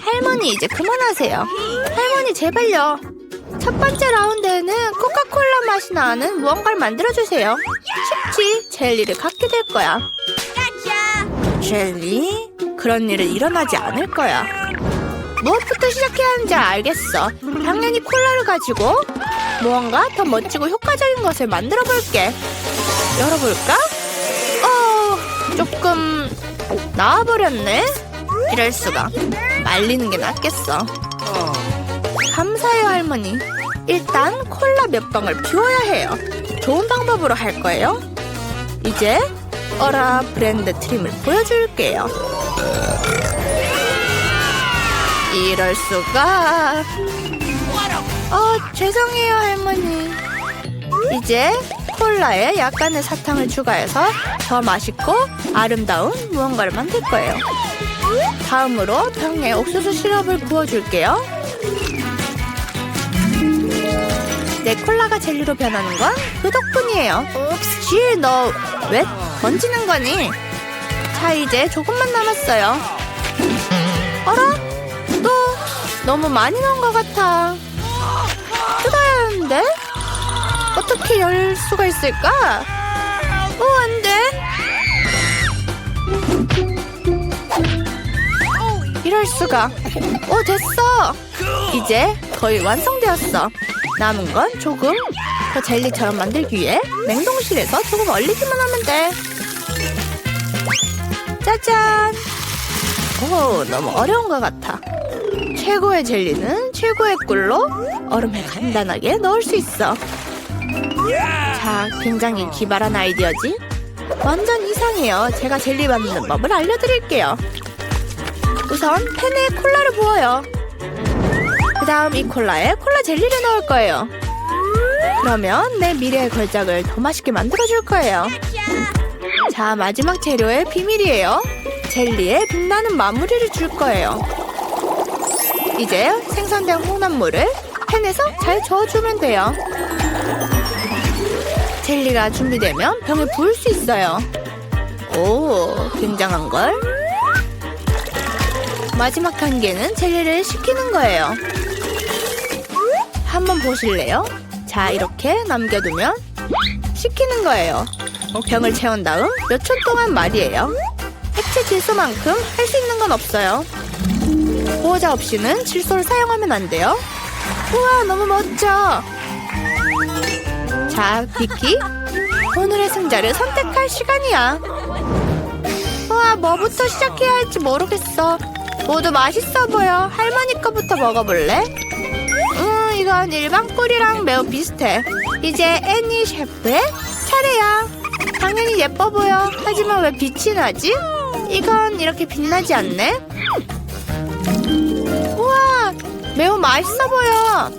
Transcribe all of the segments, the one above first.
할머니 이제 그만하세요. 할머니 제발요. 첫 번째 라운드에는 코카콜라 맛이 나는 무언가를 만들어주세요. 쉽지? 젤리를 갖게 될 거야. 젤리? 그런 일은 일어나지 않을 거야. 무엇부터 시작해야 하는지 알겠어. 당연히 콜라를 가지고 무언가 더 멋지고 효과적인 것을 만들어 볼게. 열어볼까? 어, 조금 나와버렸네. 이럴 수가. 말리는 게 낫겠어. 감사해요, 할머니. 일단 콜라 몇 방울 비워야 해요. 좋은 방법으로 할 거예요. 이제 어라 브랜드 트림을 보여줄게요. 이럴 수가. 어, 죄송해요, 할머니. 이제 콜라에 약간의 사탕을 추가해서 더 맛있고 아름다운 무언가를 만들 거예요. 다음으로 병에 옥수수 시럽을 부어줄게요. 내 콜라가 젤리로 변하는 건 그 덕분이에요. 실, 너왜 던지는 거니? 자, 이제 조금만 남았어요. 어라? 또 너무 많이 넣은 것 같아. 뜯어야 하는데? 어떻게 열 수가 있을까? 오, 안 돼. 이럴 수가. 오, 됐어. 이제 거의 완성되었어. 남은 건 조금 더 젤리처럼 만들기 위해 냉동실에서 조금 얼리기만 하면 돼. 짜잔. 오, 너무 어려운 것 같아. 최고의 젤리는 최고의 꿀로 얼음에 간단하게 넣을 수 있어. 자, 굉장히 기발한 아이디어지? 완전 이상해요. 제가 젤리 만드는 법을 알려드릴게요. 우선 팬에 콜라를 부어요. 그 다음 이 콜라에 콜라 젤리를 넣을 거예요. 그러면 내 미래의 걸작을 더 맛있게 만들어줄 거예요. 자, 마지막 재료의 비밀이에요. 젤리에 빛나는 마무리를 줄 거예요. 이제 생산된 홍합물을 팬에서 잘 저어주면 돼요. 젤리가 준비되면 병에 부을 수 있어요. 오, 굉장한 걸. 마지막 단계는 젤리를 식히는 거예요. 한번 보실래요? 자, 이렇게 남겨두면 식히는 거예요. 병을 채운 다음 몇 초 동안 말이에요. 액체 질소만큼 할 수 있는 건 없어요. 보호자 없이는 질소를 사용하면 안 돼요. 우와, 너무 멋져. 자, 비키. 오늘의 승자를 선택할 시간이야. 우와, 뭐부터 시작해야 할지 모르겠어. 모두 맛있어 보여. 할머니 거부터 먹어볼래? 음, 이건 일반 꿀이랑 매우 비슷해. 이제 애니 셰프의 차례야. 당연히 예뻐 보여. 하지만 왜 빛이 나지? 이건 이렇게 빛나지 않네. 우와, 매우 맛있어 보여.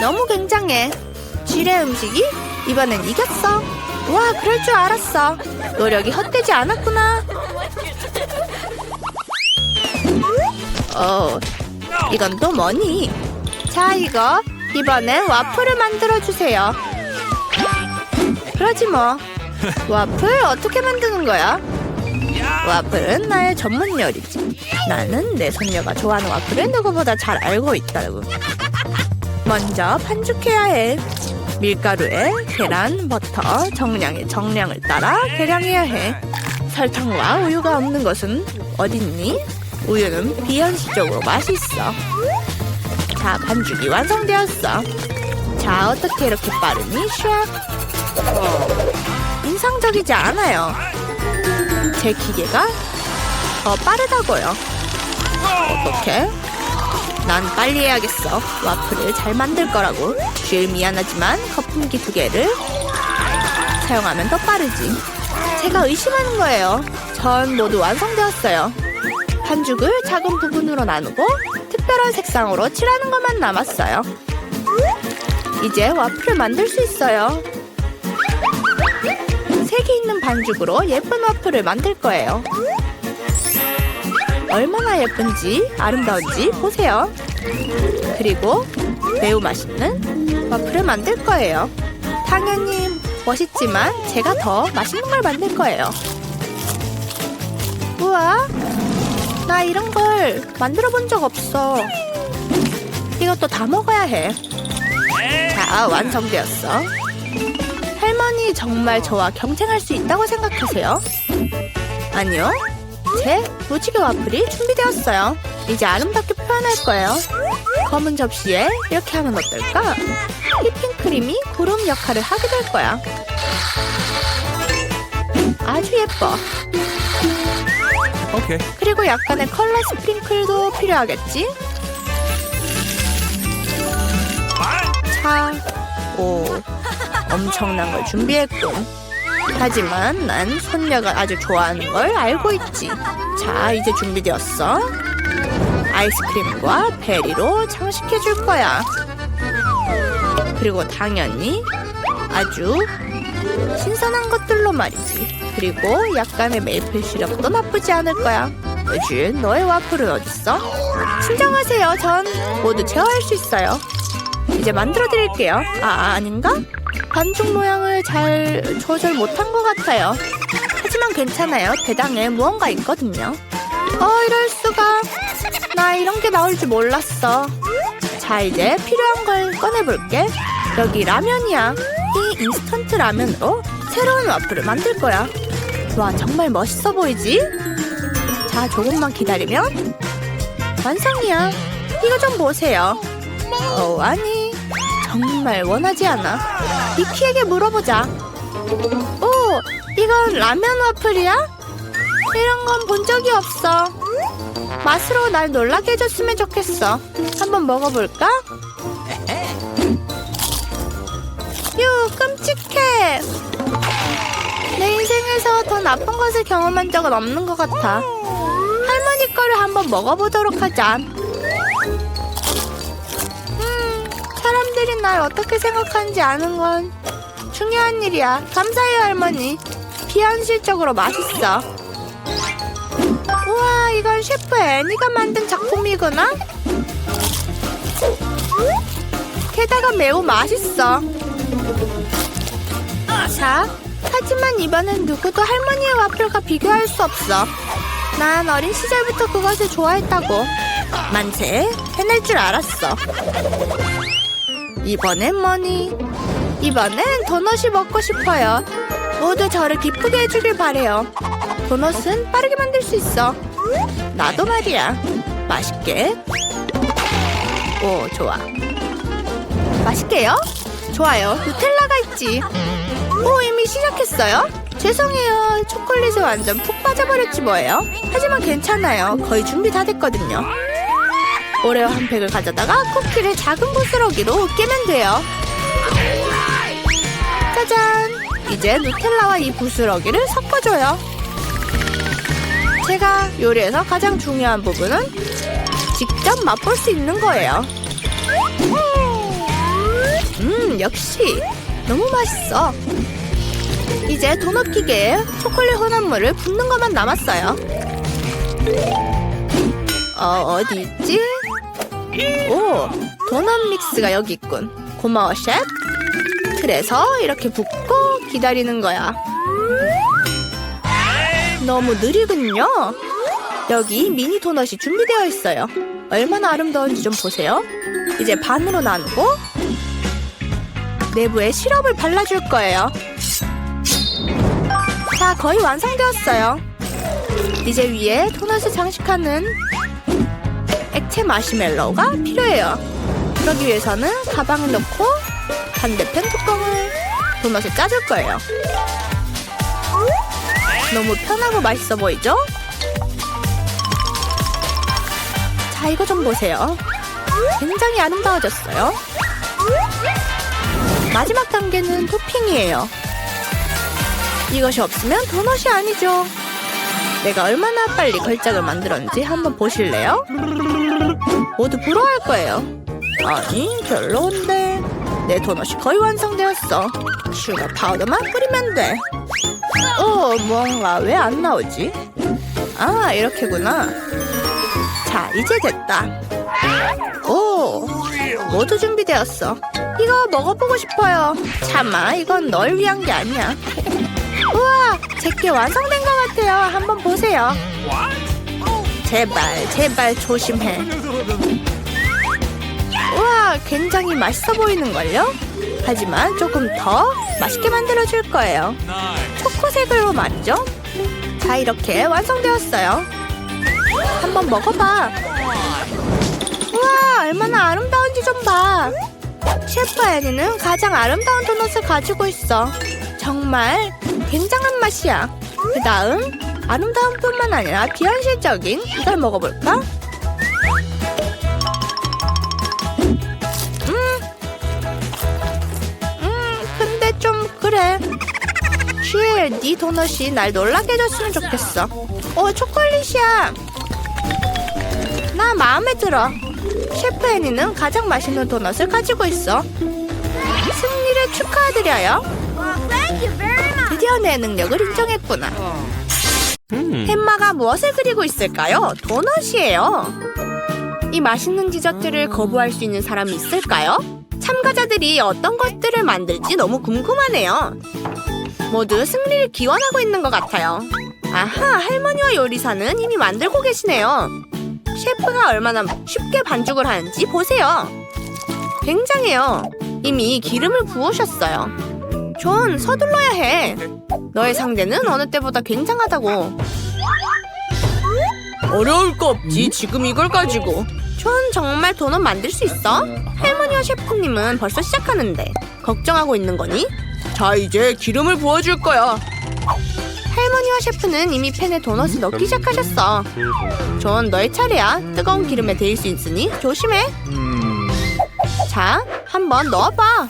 너무 굉장해. 쥐의 음식이 이번엔 이겼어. 와, 그럴 줄 알았어. 노력이 헛되지 않았구나. 어, 이건 또 뭐니? 자, 이거 이번엔 와플을 만들어 주세요. 그러지 뭐. 와플 어떻게 만드는 거야? 와플은 나의 전문 요리지. 나는 내 손녀가 좋아하는 와플을 누구보다 잘 알고 있다고. 먼저 반죽해야 해. 밀가루에 계란, 버터, 정량의 정량을 따라 계량해야 해. 설탕과 우유가 없는 것은 어딨니? 우유는 비현실적으로 맛있어. 자, 반죽이 완성되었어. 자, 어떻게 이렇게 빠르니? 샥. 인상적이지 않아요. 제 기계가 더 빠르다고요. 어떻게? 난 빨리 해야겠어. 와플을 잘 만들 거라고. 쥐 미안하지만 거품기 두 개를 사용하면 더 빠르지. 제가 의심하는 거예요. 전 모두 완성되었어요. 반죽을 작은 부분으로 나누고 특별한 색상으로 칠하는 것만 남았어요. 이제 와플을 만들 수 있어요. 색이 있는 반죽으로 예쁜 와플을 만들 거예요. 얼마나 예쁜지 아름다운지 보세요. 그리고 매우 맛있는 와플을 만들 거예요. 당연히 멋있지만 제가 더 맛있는 걸 만들 거예요. 우와, 나 이런 걸 만들어 본 적 없어. 이것도 다 먹어야 해. 자, 완성되었어. 할머니 정말 저와 경쟁할 수 있다고 생각하세요? 아니요. 제 무지개 와플이 준비되었어요. 이제 아름답게 표현할 거예요. 검은 접시에 이렇게 하면 어떨까? 휘핑 크림이 구름 역할을 하게 될 거야. 아주 예뻐. Okay. 그리고 약간의 컬러 스프링클도 필요하겠지? 자, 오, 엄청난 걸 준비했군. 하지만 난 손녀가 아주 좋아하는 걸 알고 있지. 자, 이제 준비되었어. 아이스크림과 베리로 장식해 줄 거야. 그리고 당연히 아주 신선한 것들로 말이지. 그리고 약간의 메이플 시럽도 나쁘지 않을 거야. 요즘 너의 와플은 어딨어? 진정하세요. 전 모두 제어할 수 있어요. 이제 만들어 드릴게요. 아, 아닌가? 반죽 모양을 잘 조절 못한 것 같아요. 하지만 괜찮아요. 대당에 무언가 있거든요. 어, 이럴 수가. 나 이런 게 나올 줄 몰랐어. 자, 이제 필요한 걸 꺼내볼게. 여기 라면이야. 이 인스턴트 라면으로 새로운 와플을 만들 거야. 와, 정말 멋있어 보이지? 자, 조금만 기다리면 완성이야. 이거 좀 보세요. 어, 아니. 정말 원하지 않아. 니키에게 물어보자. 오, 이건 라면 와플이야? 이런 건 본 적이 없어. 맛으로 날 놀라게 해줬으면 좋겠어. 한번 먹어볼까? 유, 끔찍해. 내 인생에서 더 나쁜 것을 경험한 적은 없는 것 같아. 할머니 거를 한번 먹어보도록 하자. 음, 사람들이 날 어떻게 생각하는지 아는 건 중요한 일이야. 감사해요, 할머니. 비현실적으로 맛있어. 우와, 이건 셰프 애니가 만든 작품이구나? 게다가 매우 맛있어. 자, 하지만 이번엔 누구도 할머니의 와플과 비교할 수 없어. 난 어린 시절부터 그것을 좋아했다고. 만세, 해낼 줄 알았어. 이번엔 뭐니? 이번엔 도넛이 먹고 싶어요. 모두 저를 기쁘게 해주길 바래요. 도넛은 빠르게 만들 수 있어. 나도 말이야. 맛있게. 오, 좋아. 맛있게요? 좋아요. 누텔라가 있지. 오, 이미 시작했어요? 죄송해요. 초콜릿에 완전 푹 빠져버렸지 뭐예요. 하지만 괜찮아요. 거의 준비 다 됐거든요. 오레오 한 팩을 가져다가 쿠키를 작은 부스러기로 깨면 돼요. 짜잔! 이제 누텔라와 이 부스러기를 섞어줘요. 제가 요리에서 가장 중요한 부분은 직접 맛볼 수 있는 거예요. 음, 역시 너무 맛있어. 이제 도넛 기계에 초콜릿 혼합물을 붓는 것만 남았어요. 어, 어디 있지? 오, 도넛 믹스가 여기 있군. 고마워, 셰프. 그래서 이렇게 붓고 기다리는 거야. 너무 느리군요. 여기 미니 도넛이 준비되어 있어요. 얼마나 아름다운지 좀 보세요. 이제 반으로 나누고 내부에 시럽을 발라줄 거예요. 자, 거의 완성되었어요. 이제 위에 도넛을 장식하는 액체 마시멜로우가 필요해요. 그러기 위해서는 가방에 넣고 반대편 뚜껑을 도넛에 짜줄 거예요. 너무 편하고 맛있어 보이죠? 자, 이거 좀 보세요. 굉장히 아름다워졌어요. 마지막 단계는 토핑이에요. 이것이 없으면 도넛이 아니죠. 내가 얼마나 빨리 걸작을 만들었는지 한번 보실래요? 모두 부러워할 거예요. 아니, 별로인데. 내 도넛이 거의 완성되었어. 슈가 파우더만 뿌리면 돼. 어, 뭔가 왜 안 나오지? 아, 이렇게구나. 자, 이제 됐다. 오, 모두 준비되었어. 이거 먹어보고 싶어요. 참아, 이건 널 위한 게 아니야. 우와, 제게 완성된 것 같아요. 한번 보세요. 제발, 제발 조심해. 우와, 굉장히 맛있어 보이는걸요? 하지만 조금 더 맛있게 만들어줄 거예요. 초코색으로 말이죠. 자, 이렇게 완성되었어요. 한번 먹어봐. 얼마나 아름다운지 좀 봐. 셰프 애니는 가장 아름다운 도넛을 가지고 있어. 정말 굉장한 맛이야. 그 다음, 아름다운 뿐만 아니라 비현실적인 이걸 먹어볼까? 음, 근데 좀 그래. 쉴, 네 도넛이 날 놀라게 해줬으면 좋겠어. 어, 초콜릿이야. 나 마음에 들어. 셰프 애니는 가장 맛있는 도넛을 가지고 있어. 승리를 축하드려요. 드디어 내 능력을 인정했구나. 햄마가 무엇을 그리고 있을까요? 도넛이에요. 이 맛있는 디저트를 거부할 수 있는 사람이 있을까요? 참가자들이 어떤 것들을 만들지 너무 궁금하네요. 모두 승리를 기원하고 있는 것 같아요. 아하, 할머니와 요리사는 이미 만들고 계시네요. 셰프가 얼마나 쉽게 반죽을 하는지 보세요. 굉장해요. 이미 기름을 부으셨어요. 존, 서둘러야 해. 너의 상대는 어느 때보다 굉장하다고. 어려울 거 없지. 지금 이걸 가지고. 존, 정말 도넛 만들 수 있어? 할머니와 셰프님은 벌써 시작하는데 걱정하고 있는 거니? 자, 이제 기름을 부어줄 거야. 셰프는 이미 팬에 도넛을 넣기 시작하셨어. 존, 너의 차례야. 뜨거운 기름에 데일 수 있으니 조심해. 자, 한번 넣어봐.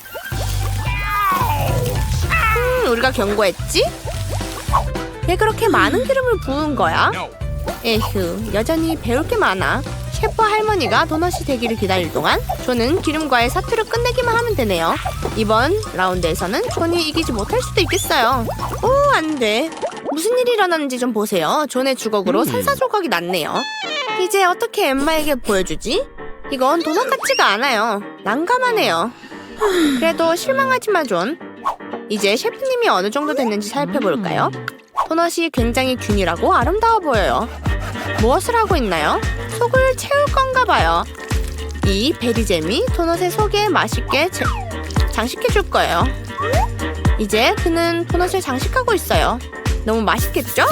음, 우리가 경고했지? 왜 그렇게 많은 기름을 부은 거야? 에휴, 여전히 배울 게 많아. 셰프 할머니가 도넛이 되기를 기다릴 동안 존은 기름과의 사투를 끝내기만 하면 되네요. 이번 라운드에서는 존이 이기지 못할 수도 있겠어요. 오, 안 돼. 무슨 일이 일어났는지 좀 보세요. 존의 주걱으로 산사조각이 났네요. 이제 어떻게 엠마에게 보여주지? 이건 도넛 같지가 않아요. 난감하네요. 그래도 실망하지만 존. 이제 셰프님이 어느 정도 됐는지 살펴볼까요? 도넛이 굉장히 균일하고 아름다워 보여요. 무엇을 하고 있나요? 속을 채울 건가 봐요. 이 베리잼이 도넛의 속에 맛있게 제- 장식해 줄 거예요. 이제 그는 도넛을 장식하고 있어요. 너무 맛있겠죠?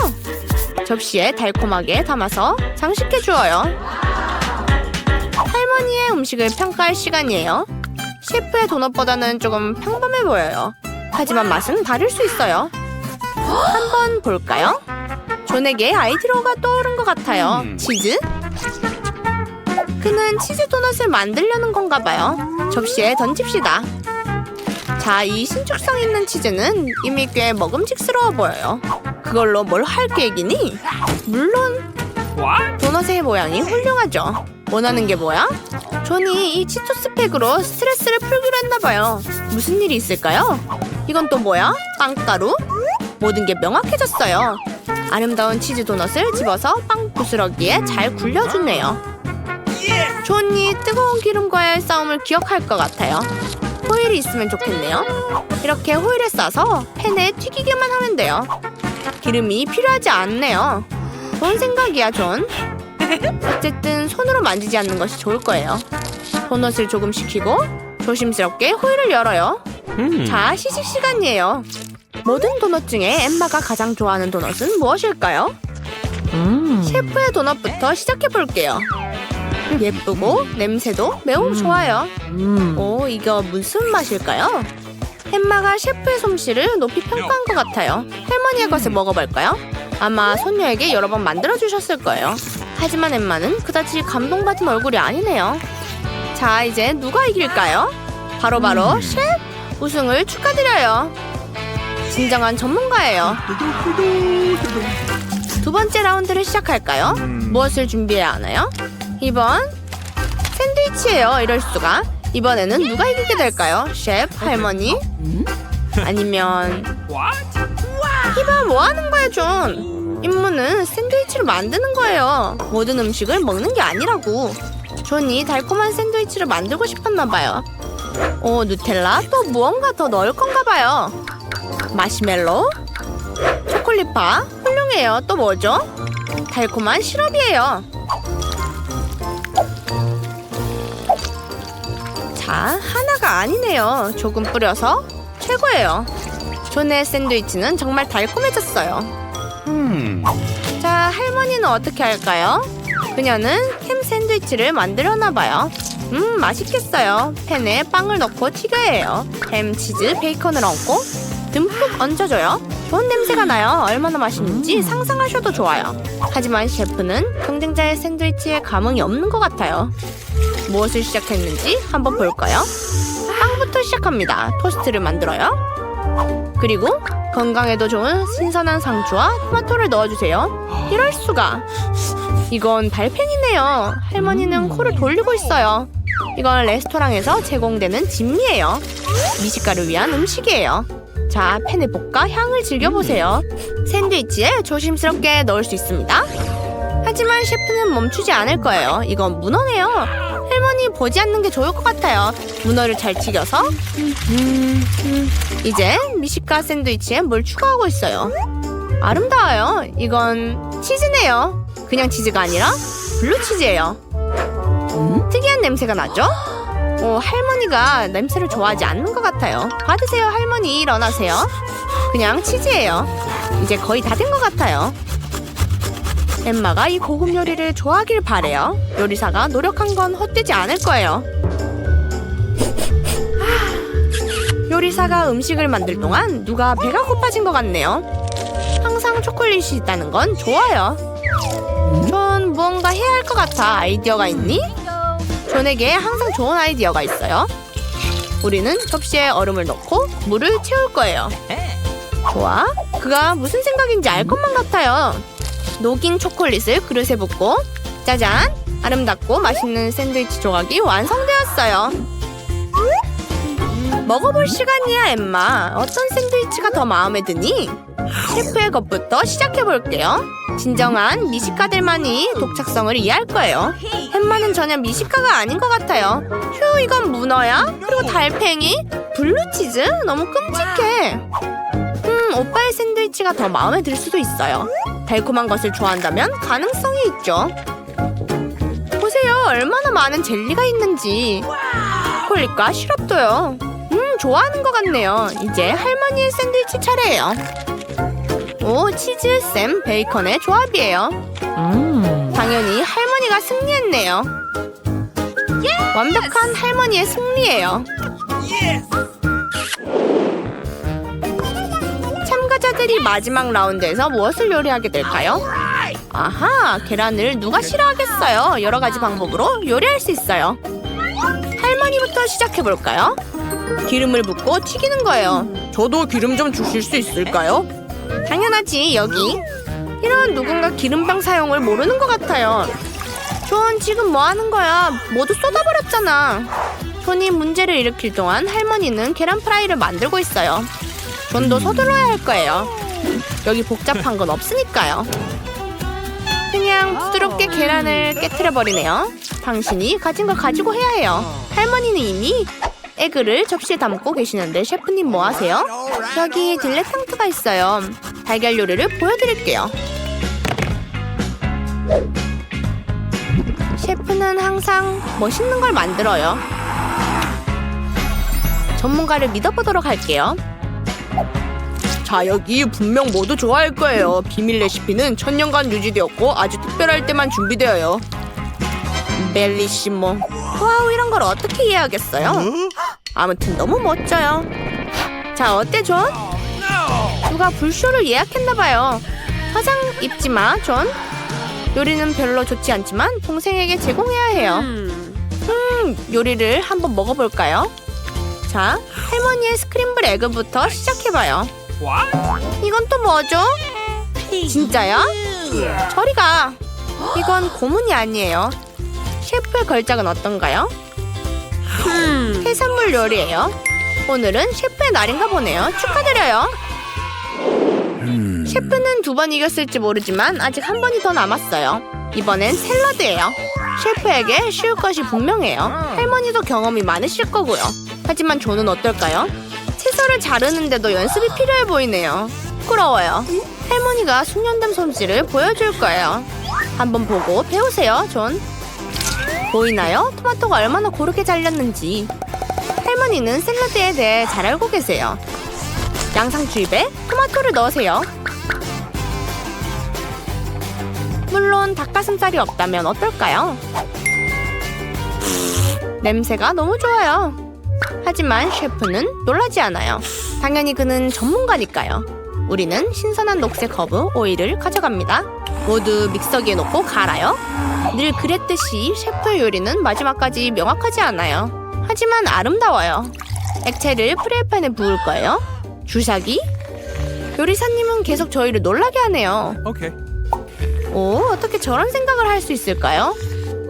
접시에 달콤하게 담아서 장식해 주어요. 할머니의 음식을 평가할 시간이에요. 셰프의 도넛보다는 조금 평범해 보여요. 하지만 맛은 다를 수 있어요. 한번 볼까요? 존에게 아이디어가 떠오른 것 같아요. 치즈? 그는 치즈 도넛을 만들려는 건가 봐요. 접시에 던집시다. 자, 이 신축성 있는 치즈는 이미 꽤 먹음직스러워 보여요. 그걸로 뭘 할 계획이니? 물론 도넛의 모양이 훌륭하죠. 원하는 게 뭐야? 존이 이 치토스 팩으로 스트레스를 풀기로 했나봐요. 무슨 일이 있을까요? 이건 또 뭐야? 빵가루? 모든 게 명확해졌어요. 아름다운 치즈 도넛을 집어서 빵 부스러기에 잘 굴려주네요. 존이 뜨거운 기름과의 싸움을 기억할 것 같아요. 호일이 있으면 좋겠네요. 이렇게 호일에 싸서 팬에 튀기기만 하면 돼요. 기름이 필요하지 않네요. 좋은 생각이야, 존. 어쨌든 손으로 만지지 않는 것이 좋을 거예요. 도넛을 조금 식히고 조심스럽게 호일을 열어요. 자, 시식 시간이에요. 모든 도넛 중에 엠마가 가장 좋아하는 도넛은 무엇일까요? 셰프의 도넛부터 시작해 볼게요. 예쁘고 냄새도 매우 좋아요. 오, 이거 무슨 맛일까요? 엠마가 셰프의 솜씨를 높이 평가한 것 같아요. 할머니의 것을 먹어볼까요? 아마 손녀에게 여러 번 만들어 주셨을 거예요. 하지만 엠마는 그다지 감동받은 얼굴이 아니네요. 자, 이제 누가 이길까요? 바로바로 셰프 우승을 축하드려요. 진정한 전문가예요. 두 번째 라운드를 시작할까요? 무엇을 준비해야 하나요? 이번 샌드위치예요. 이럴 수가. 이번에는 누가 이기게 될까요? 셰프, 할머니? 아니면 이봐 뭐 하는 거야 존? 임무는 샌드위치를 만드는 거예요. 모든 음식을 먹는 게 아니라고. 존이 달콤한 샌드위치를 만들고 싶었나 봐요. 오 누텔라 또 무언가 더 넣을 건가 봐요. 마시멜로, 초콜릿 바 훌륭해요. 또 뭐죠? 달콤한 시럽이에요. 아니네요. 조금 뿌려서 최고예요. 존의 샌드위치는 정말 달콤해졌어요. 자, 할머니는 어떻게 할까요? 그녀는 햄 샌드위치를 만들었나 봐요. 음, 맛있겠어요. 팬에 빵을 넣고 튀겨야 해요. 햄, 치즈, 베이컨을 얹고 듬뿍 얹어줘요. 좋은 냄새가 나요. 얼마나 맛있는지 상상하셔도 좋아요. 하지만 셰프는 경쟁자의 샌드위치에 감흥이 없는 것 같아요. 무엇을 시작했는지 한번 볼까요? 빵부터 시작합니다. 토스트를 만들어요. 그리고 건강에도 좋은 신선한 상추와 토마토를 넣어주세요. 이럴 수가. 이건 달팽이네요. 할머니는 코를 돌리고 있어요. 이건 레스토랑에서 제공되는 진미예요. 미식가를 위한 음식이에요. 자, 팬에 볶아 향을 즐겨보세요. 샌드위치에 조심스럽게 넣을 수 있습니다. 하지만 셰프는 멈추지 않을 거예요. 이건 문어네요. 할머니 보지 않는 게 좋을 것 같아요. 문어를 잘 튀겨서 음, 음, 음. 이제 미식가 샌드위치에 뭘 추가하고 있어요. 아름다워요. 이건 치즈네요. 그냥 치즈가 아니라 블루치즈예요. 특이한 냄새가 나죠? 오, 할머니가 냄새를 좋아하지 않는 것 같아요. 받으세요, 할머니. 일어나세요. 그냥 치즈예요. 이제 거의 다 된 것 같아요. 엠마가 이 고급 요리를 좋아하길 바래요. 요리사가 노력한 건 헛되지 않을 거예요. 하, 요리사가 음식을 만들 동안 누가 배가 고파진 것 같네요. 항상 초콜릿이 있다는 건 좋아요. 존 무언가 해야 할 것 같아. 아이디어가 있니? 존에게 항상 좋은 아이디어가 있어요. 우리는 접시에 얼음을 넣고 물을 채울 거예요. 좋아. 그가 무슨 생각인지 알 것만 같아요. 녹인 초콜릿을 그릇에 붓고 짜잔! 아름답고 맛있는 샌드위치 조각이 완성되었어요. 먹어볼 시간이야, 엠마. 어떤 샌드위치가 더 마음에 드니? 셰프의 것부터 시작해볼게요. 진정한 미식가들만이 독창성을 이해할 거예요. 햄마는 전혀 미식가가 아닌 것 같아요. 휴, 이건 문어야? 그리고 달팽이? 블루치즈? 너무 끔찍해. 음, 오빠의 샌드위치가 더 마음에 들 수도 있어요. 달콤한 것을 좋아한다면 가능성이 있죠. 보세요, 얼마나 많은 젤리가 있는지. 초콜릿과 시럽도요. 음, 좋아하는 것 같네요. 이제 할머니의 샌드위치 차례예요. 오, 치즈, 쌤, 베이컨의 조합이에요. 당연히 할머니가 승리했네요. 완벽한 할머니의 승리예요. 참가자들이 마지막 라운드에서 무엇을 요리하게 될까요? 아하, 계란을 누가 싫어하겠어요. 여러 가지 방법으로 요리할 수 있어요. 할머니부터 시작해 볼까요? 기름을 붓고 튀기는 거예요. 저도 기름 좀 주실 수 있을까요? 당연하지, 여기. 이런 누군가 기름빵 사용을 모르는 것 같아요. 존, 지금 뭐 하는 거야? 모두 쏟아버렸잖아. 존이 문제를 일으킬 동안 할머니는 계란 프라이를 만들고 있어요. 존도 서둘러야 할 거예요. 여기 복잡한 건 없으니까요. 그냥 부드럽게 계란을 깨트려 버리네요. 당신이 가진 걸 가지고 해야 해요. 할머니는 이미 에그를 접시에 담고 계시는데 셰프님 뭐 하세요? 여기 딜레탕트가 있어요. 달걀 요리를 보여드릴게요. 셰프는 항상 멋있는 걸 만들어요. 전문가를 믿어보도록 할게요. 자, 여기 분명 모두 좋아할 거예요. 비밀 레시피는 천년간 유지되었고 아주 특별할 때만 준비되어요. 멜리시모. 와우, 이런 걸 어떻게 이해하겠어요? 아무튼 너무 멋져요. 자, 어때, 존? 누가 불쇼를 예약했나봐요. 화장 입지 마, 존. 요리는 별로 좋지 않지만 동생에게 제공해야 해요. 음, 요리를 한번 먹어볼까요? 자, 할머니의 스크림블 에그부터 시작해봐요. 이건 또 뭐죠? 진짜야? 저리 가. 이건 고문이 아니에요. 셰프의 걸작은 어떤가요? 해산물 요리예요. 오늘은 셰프의 날인가 보네요. 축하드려요. 셰프는 두 번 이겼을지 모르지만 아직 한 번이 더 남았어요. 이번엔 샐러드예요. 셰프에게 쉬울 것이 분명해요. 할머니도 경험이 많으실 거고요. 하지만 존은 어떨까요? 채소를 자르는데도 연습이 필요해 보이네요. 부끄러워요. 할머니가 숙련된 솜씨를 보여줄 거예요. 한번 보고 배우세요, 존. 보이나요? 토마토가 얼마나 고르게 잘렸는지. 할머니는 샐러드에 대해 잘 알고 계세요. 양상추 입에 토마토를 넣으세요. 물론 닭가슴살이 없다면 어떨까요? 냄새가 너무 좋아요. 하지만 셰프는 놀라지 않아요. 당연히 그는 전문가니까요. 우리는 신선한 녹색 허브 오일을 가져갑니다. 모두 믹서기에 넣고 갈아요. 늘 그랬듯이 셰프의 요리는 마지막까지 명확하지 않아요. 하지만 아름다워요. 액체를 프라이팬에 부을 거예요. 주사기? 요리사님은 계속 저희를 놀라게 하네요. Okay. 오, 어떻게 저런 생각을 할 수 있을까요?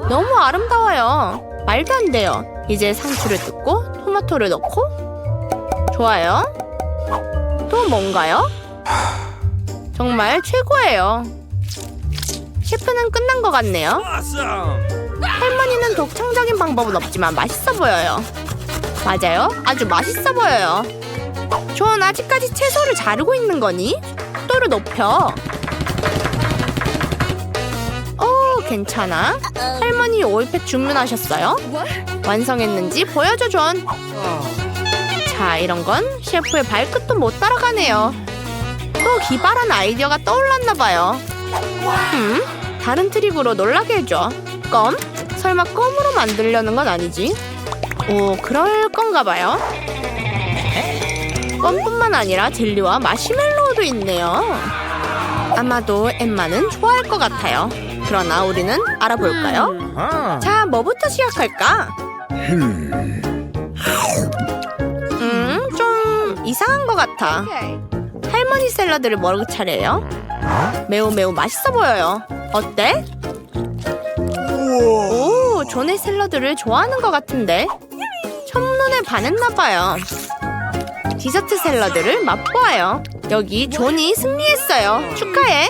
너무 아름다워요. 말도 안 돼요. 이제 상추를 뜯고 토마토를 넣고 좋아요. 또 뭔가요? 정말 최고예요. 셰프는 끝난 것 같네요. 할머니는 독창적인 방법은 없지만 맛있어 보여요. 맞아요. 아주 맛있어 보여요. 존 아직까지 채소를 자르고 있는 거니? 속도를 높여. 오, 괜찮아. 할머니 오일팩 주문하셨어요? 완성했는지 보여줘, 존. 자, 이런 건 셰프의 발끝도 못 따라가네요. 또 기발한 아이디어가 떠올랐나 봐요. 음, 다른 트릭으로 놀라게 해줘. 껌? 설마 껌으로 만들려는 건 아니지? 오, 그럴 건가 봐요. 껌뿐만 아니라 젤리와 마시멜로우도 있네요. 아마도 엠마는 좋아할 것 같아요. 그러나 우리는 알아볼까요? Huh. 자, 뭐부터 시작할까? 음, 좀 이상한 것 같아. 할머니 샐러드를 먹을 차례예요. 매우 매우 맛있어 보여요. 어때? 오, 존의 샐러드를 좋아하는 것 같은데. 첫눈에 반했나 봐요. 디저트 샐러드를 맛보아요. 여기 존이 승리했어요. 축하해.